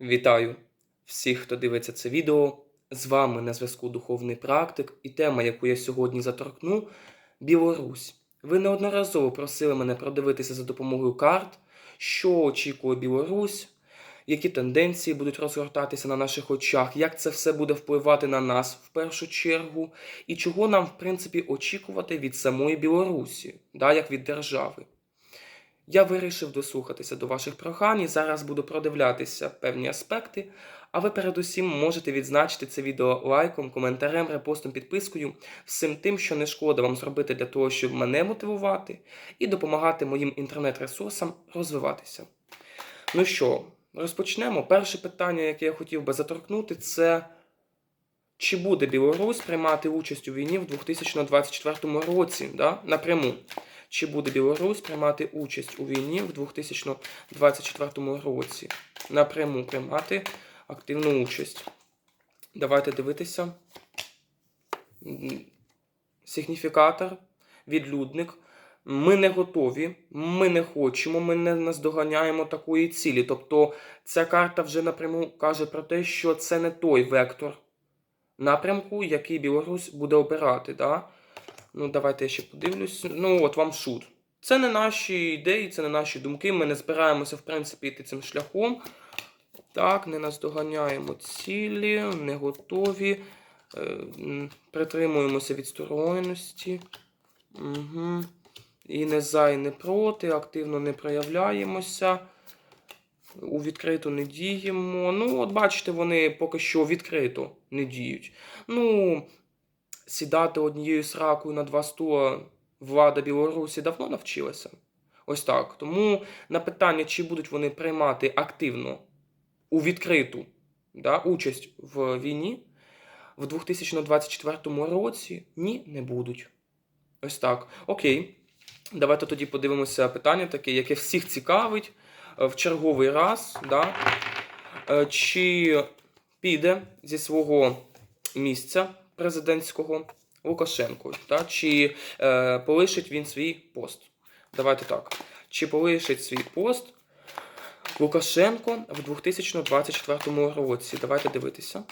Вітаю всіх, хто дивиться це відео. З вами на зв'язку Духовний Практик і тема, яку я сьогодні заторкну Білорусь. Ви неодноразово просили мене продивитися за допомогою карт, що очікує Білорусь, які тенденції будуть розгортатися на наших очах, як це все буде впливати на нас в першу чергу, і чого нам, в принципі, очікувати від самої Білорусі, да, як від держави. Я вирішив дослухатися до ваших прохань і зараз буду продивлятися певні аспекти. А ви передусім можете відзначити це відео лайком, коментарем, репостом, підпискою, всім тим, що не шкода вам зробити для того, щоб мене мотивувати і допомагати моїм інтернет-ресурсам розвиватися. Ну що, розпочнемо. Перше питання, яке я хотів би заторкнути, це чи буде Білорусь приймати участь у війні в 2024 році да, напряму? Чи буде Білорусь приймати участь у війні в 2024 році? Напряму приймати активну участь. Давайте дивитися. Сигніфікатор, відлюдник. Ми не готові, ми не хочемо, ми не наздоганяємо такої цілі. Тобто ця карта вже напряму каже про те, що це не той вектор напрямку, який Білорусь буде обирати. Да? Ну, давайте я ще подивлюсь. Ну, от вам шут. Це не наші ідеї, це не наші думки. Ми не збираємося, в принципі, йти цим шляхом. Так, не наздоганяємо цілі, не готові. Е, притримуємося відстороненості. Угу. І не за, і не проти, активно не проявляємося. У відкрито не діємо. Ну, от бачите, вони поки що відкрито не діють. Ну, сідати однією сракою на два стула влада Білорусі давно навчилася. Ось так. Тому на питання, чи будуть вони приймати активно у відкриту да, участь в війні в 2024 році, ні, не будуть. Ось так. Окей. Давайте тоді подивимося питання таке, яке всіх цікавить е, в черговий раз. Да? Е, Чи піде зі свого місця президентського Лукашенко, та? чи е, полишить він свій пост? Давайте так. Чи полишить свій пост Лукашенко в 2024 році? Давайте дивитися.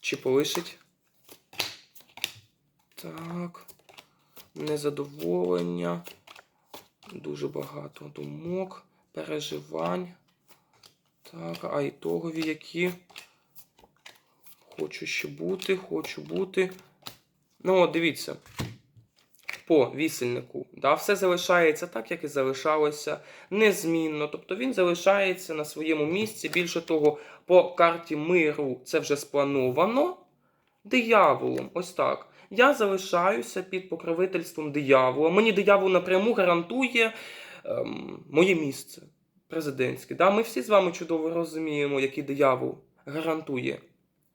Чи полишить? Так. Незадоволення. Дуже багато думок, переживань. Так, а ітогові які. Хочу ще бути, хочу бути. Ну, от дивіться. По вісельнику. Да, все залишається так, як і залишалося незмінно. Тобто він залишається на своєму місці. Більше того, по карті миру це вже сплановано дияволом. Ось так. Я залишаюся під покровительством диявола. Мені диявол напряму гарантує ем, моє місце президентське. Да? Ми всі з вами чудово розуміємо, який диявол гарантує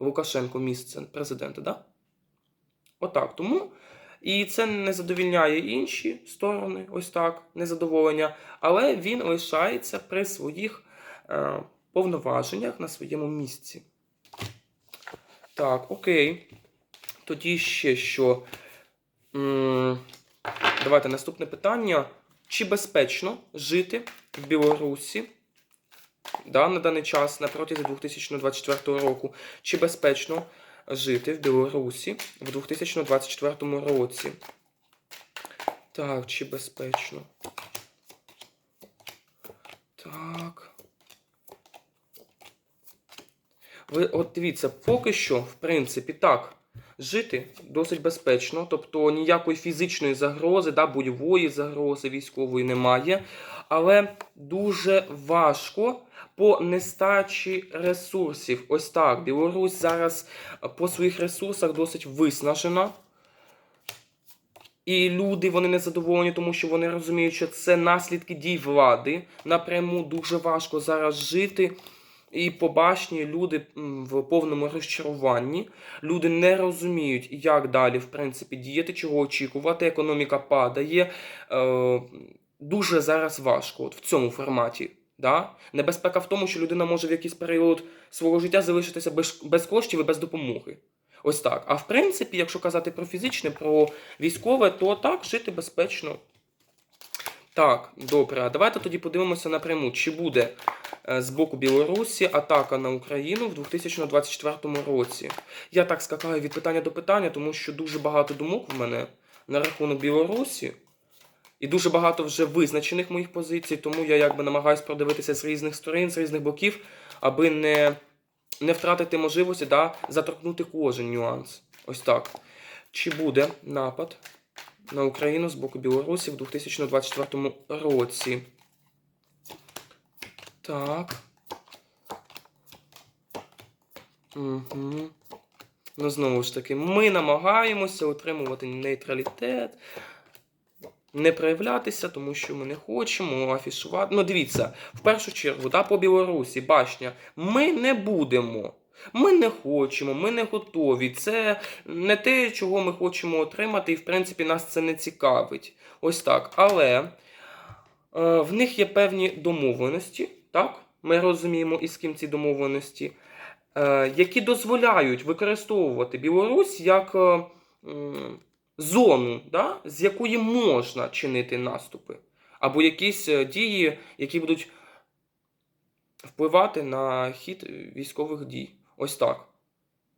Лукашенко місце президента. Да? Отак. Тому. І це не задовільняє інші сторони, ось так, незадоволення, але він лишається при своїх е, повноваженнях на своєму місці. Так, окей. Тоді ще що. М, Давайте наступне питання. Чи безпечно жити в Білорусі да, на даний час на протязі 2024 року? Чи безпечно жити в Білорусі в 2024 році? Так, чи безпечно? Так. Ви от дивіться, поки що, в принципі, так, жити досить безпечно, тобто ніякої фізичної загрози, да, бойової загрози військової немає. Але дуже важко по нестачі ресурсів. Ось так. Білорусь зараз по своїх ресурсах досить виснажена. І люди вони не задоволені, тому що вони розуміють, що це наслідки дій влади. Напряму дуже важко зараз жити. І по башні люди в повному розчаруванні. Люди не розуміють, як далі, в принципі, діяти, чого очікувати. Економіка падає. Е, дуже зараз важко от в цьому форматі. Да? Небезпека в тому, що людина може в якийсь період свого життя залишитися без, без коштів і без допомоги. Ось так. А в принципі, якщо казати про фізичне, про військове, то так, жити безпечно. Так, добре. А давайте тоді подивимося напряму, чи буде е, з боку Білорусі атака на Україну в 2024 році. Я так скакаю від питання до питання, тому що дуже багато думок в мене на рахунок Білорусі. І дуже багато вже визначених моїх позицій, тому я якби намагаюся продивитися з різних сторон, з різних боків, аби не, не втратити можливості да, заторкнути кожен нюанс. Ось так. Чи буде напад на Україну з боку Білорусі в 2024 році? Так. Угу. Ну, знову ж таки, ми намагаємося утримувати нейтралітет, не проявлятися, тому що ми не хочемо афішувати. Ну, дивіться, в першу чергу, да, по Білорусі, башня, ми не будемо. Ми не хочемо, ми не готові. Це не те, чого ми хочемо отримати, і в принципі нас це не цікавить. Ось так. Але е, в них є певні домовленості, так? Ми розуміємо, із ким ці домовленості, е, які дозволяють використовувати Білорусь як е, зону, да? з якої можна чинити наступи, або якісь е, дії, які будуть впливати на хід військових дій. Ось так.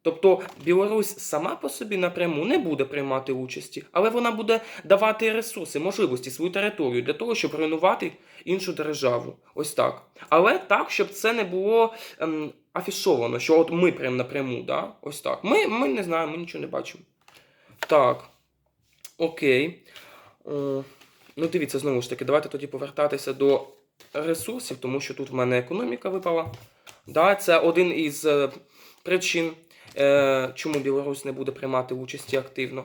Тобто Білорусь сама по собі напряму не буде приймати участі, але вона буде давати ресурси, можливості, свою територію для того, щоб руйнувати іншу державу. Ось так. Але так, щоб це не було ем, афішовано, що от ми прям напряму, да? ось так. Ми, ми не знаємо, ми нічого не бачимо. Так. Окей. О, ну, дивіться, знову ж таки, давайте тоді повертатися до ресурсів, тому що тут в мене економіка випала. Да, це один із е, причин, е, чому Білорусь не буде приймати участі активно.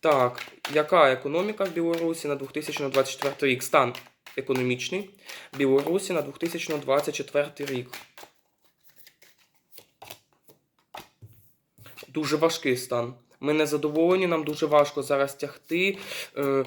Так, яка економіка в Білорусі на 2024 рік? Стан економічний Білорусі на 2024 рік. Дуже важкий стан. Ми не задоволені, нам дуже важко зараз тягти. Е,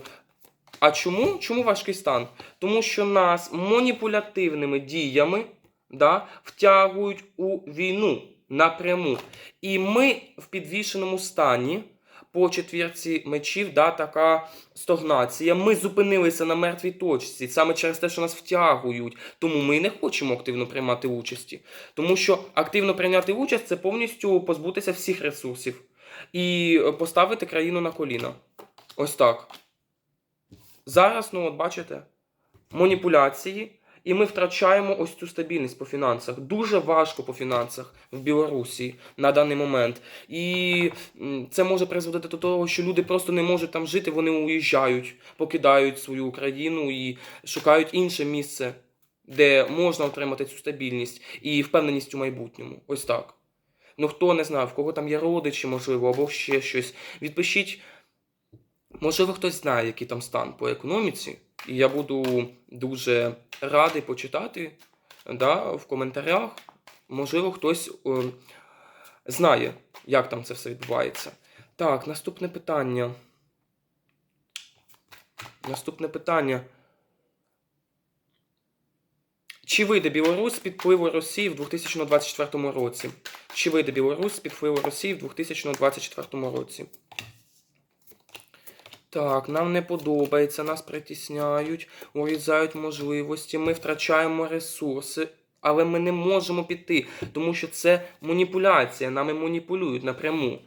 а чому? Чому важкий стан? Тому що нас маніпулятивними діями да, втягують у війну напряму. І ми в підвішеному стані по четвірці мечів, да, така стогнація. Ми зупинилися на мертвій точці саме через те, що нас втягують. Тому ми не хочемо активно приймати участі. Тому що активно прийняти участь це повністю позбутися всіх ресурсів і поставити країну на коліна. Ось так. Зараз, ну от бачите, маніпуляції, і ми втрачаємо ось цю стабільність по фінансах. Дуже важко по фінансах в Білорусі на даний момент. І це може призводити до того, що люди просто не можуть там жити, вони уїжджають, покидають свою країну і шукають інше місце, де можна отримати цю стабільність і впевненість у майбутньому. Ось так. Ну хто не знає, в кого там є родичі, можливо, або ще щось. Відпишіть. Можливо, хтось знає, який там стан по економіці, і я буду дуже радий почитати да, в коментарях. Можливо, хтось е, знає, як там це все відбувається. Так, наступне питання. Наступне питання. Чи вийде Білорусь з-під впливу Росії в 2024 році? Чи вийде Білорусь з-під впливу Росії в 2024 році? Так, нам не подобається, нас притісняють, урізають можливості, ми втрачаємо ресурси, але ми не можемо піти, тому що це маніпуляція, нами маніпулюють напряму.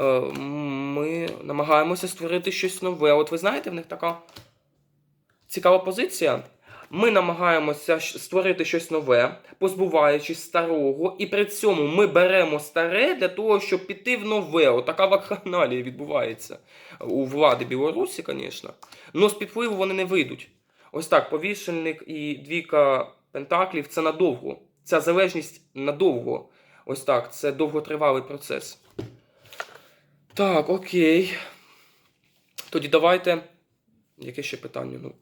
Е, ми намагаємося створити щось нове. От ви знаєте, в них така цікава позиція. Ми намагаємося створити щось нове, позбуваючись старого, і при цьому ми беремо старе для того, щоб піти в нове. Отака вакханалія відбувається у влади Білорусі, звісно. Но з під впливу вони не вийдуть. Ось так, повішальник і двійка пентаклів це надовго. Ця залежність надовго. Ось так, це довготривалий процес. Так, окей. Тоді давайте. Яке ще питання? Ну,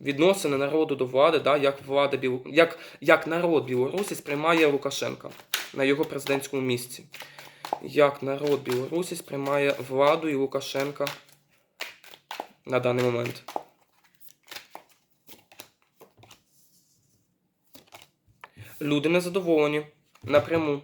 відносини народу до влади, да, як влада Біло... як, як народ Білорусі сприймає Лукашенка на його президентському місці. Як народ Білорусі сприймає владу і Лукашенка на даний момент. Люди незадоволені напряму.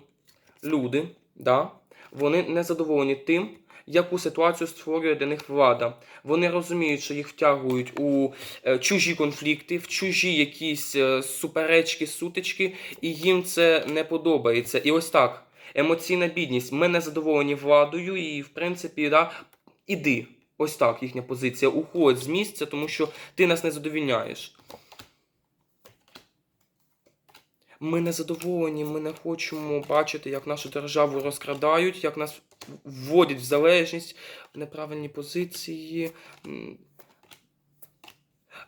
Люди, да, Вони не задоволені тим, яку ситуацію створює для них влада. Вони розуміють, що їх втягують у е, чужі конфлікти, в чужі якісь е, суперечки, сутички, і їм це не подобається. І ось так. Емоційна бідність. Ми не задоволені владою, і в принципі, да, іди. Ось так їхня позиція. Уходь з місця, тому що ти нас не задовільняєш. Ми не задоволені, ми не хочемо бачити, як нашу державу розкрадають, як нас вводять в залежність, в неправильні позиції.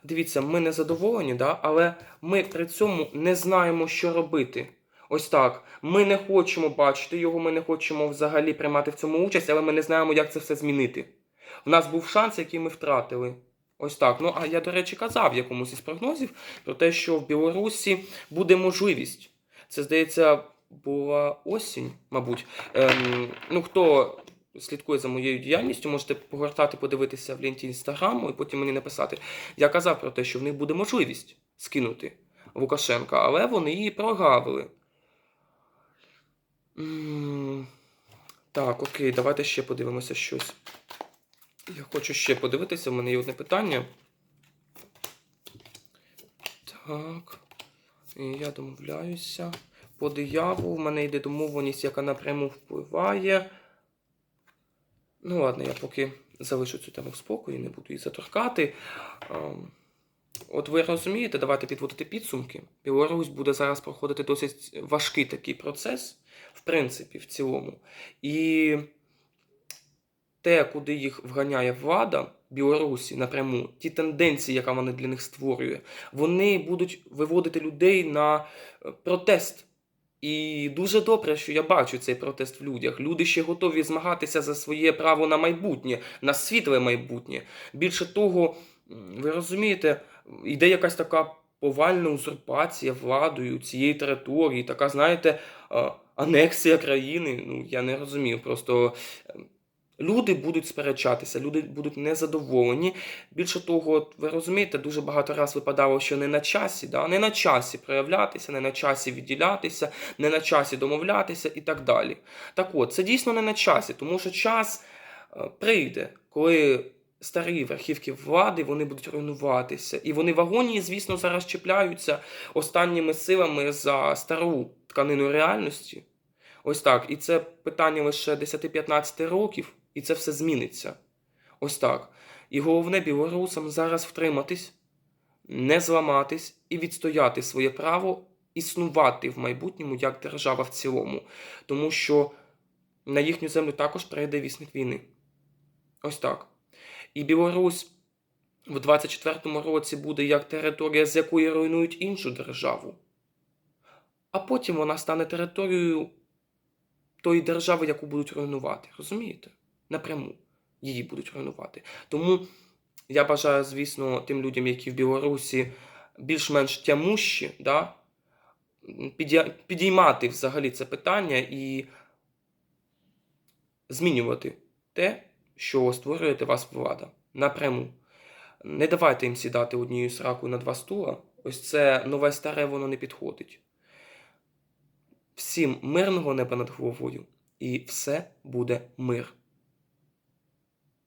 Дивіться, ми не задоволені, да? але ми при цьому не знаємо, що робити. Ось так. Ми не хочемо бачити його, ми не хочемо взагалі приймати в цьому участь, але ми не знаємо, як це все змінити. У нас був шанс, який ми втратили. Ось так. Ну, а я, до речі, казав якомусь із прогнозів про те, що в Білорусі буде можливість. Це, здається, була осінь, мабуть. Ем, ну, хто слідкує за моєю діяльністю, можете погортати, подивитися в ленті інстаграму і потім мені написати. Я казав про те, що в них буде можливість скинути Лукашенка, але вони її прогавили. Так, окей, давайте ще подивимося щось. Я хочу ще подивитися, в мене є одне питання. Так. І я домовляюся. По дияву в мене йде домовленість, яка напряму впливає. Ну, ладно, я поки залишу цю тему в спокої, не буду її заторкати. От ви розумієте, давайте підводити підсумки. Білорусь буде зараз проходити досить важкий такий процес, в принципі, в цілому. І те, куди їх вганяє влада Білорусі напряму, ті тенденції, яка вона для них створює, вони будуть виводити людей на е, протест. І дуже добре, що я бачу цей протест в людях. Люди ще готові змагатися за своє право на майбутнє, на світле майбутнє. Більше того, ви розумієте, йде якась така повальна узурпація владою цієї території, така, знаєте, анексія країни. Ну, я не розумію. Просто е, люди будуть сперечатися, люди будуть незадоволені. Більше того, ви розумієте, дуже багато раз випадало, що не на часі, да? не на часі проявлятися, не на часі відділятися, не на часі домовлятися і так далі. Так от, це дійсно не на часі, тому що час е, прийде, коли старі верхівки влади вони будуть руйнуватися. І вони в агонії, звісно, зараз чіпляються останніми силами за стару тканину реальності. Ось так. І це питання лише 10-15 років, і це все зміниться. Ось так. І головне білорусам зараз втриматись, не зламатись і відстояти своє право існувати в майбутньому як держава в цілому. Тому що на їхню землю також прийде вісник війни. Ось так. І Білорусь в 24-му році буде як територія, з якої руйнують іншу державу. А потім вона стане територією тої держави, яку будуть руйнувати. Розумієте? Напряму її будуть руйнувати. Тому я бажаю, звісно, тим людям, які в Білорусі більш-менш тямущі, да, підіймати взагалі це питання і змінювати те, що створює вас влада напряму. Не давайте їм сідати однією сракою на два стула. Ось це нове старе, воно не підходить. Всім мирного неба над головою, і все буде мир.